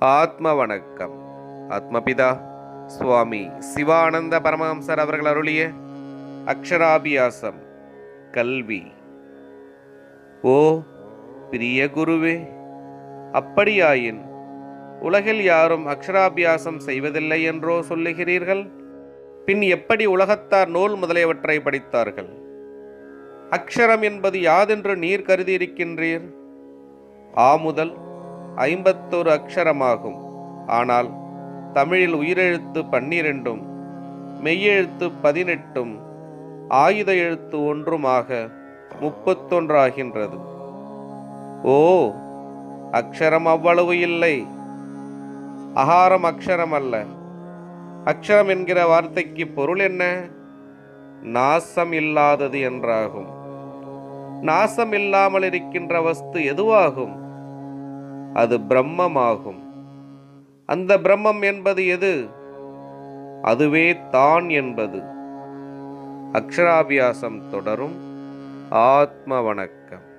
ஆத்ம வணக்கம் ஆத்மபிதா சுவாமி சிவானந்த பரமஹம்சர் அவர்கள் அருளிய அக்ஷராபியாசம் கல்வி. ஓ பிரிய குருவே அப்படியாயின் உலகில் யாரும் அக்ஷராபியாசம் செய்வதில்லை என்றோ சொல்லுகிறீர்கள்? பின் எப்படி உலகத்தார் நூல் முதலியவற்றை படித்தார்கள்? அக்ஷரம் என்பது யாதென்று நீர் கருதியிருக்கின்றீர்? ஆ முதல் ஐம்பத்தொரு அக்ஷரமாகும். ஆனால் தமிழில் உயிரெழுத்து பன்னிரெண்டும் மெய்யெழுத்து பதினெட்டும் ஆயுத எழுத்து ஒன்றுமாக முப்பத்தொன்றாகின்றது. ஓ அக்ஷரம் அவ்வளவு இல்லை. அகாரம் அக்ஷரம் அல்ல அக்ஷரம் என்கிற வார்த்தைக்கு பொருள் என்ன? நாசம் இல்லாதது என்றாகும். நாசம் இல்லாமல் இருக்கின்ற வஸ்து எதுவாகும்? அது பிரம்மமாகும். அந்த பிரம்மம் என்பது எது? அதுவே தான் என்பது. அக்ஷராபியாசம் தொடரும். ஆத்ம வணக்கம்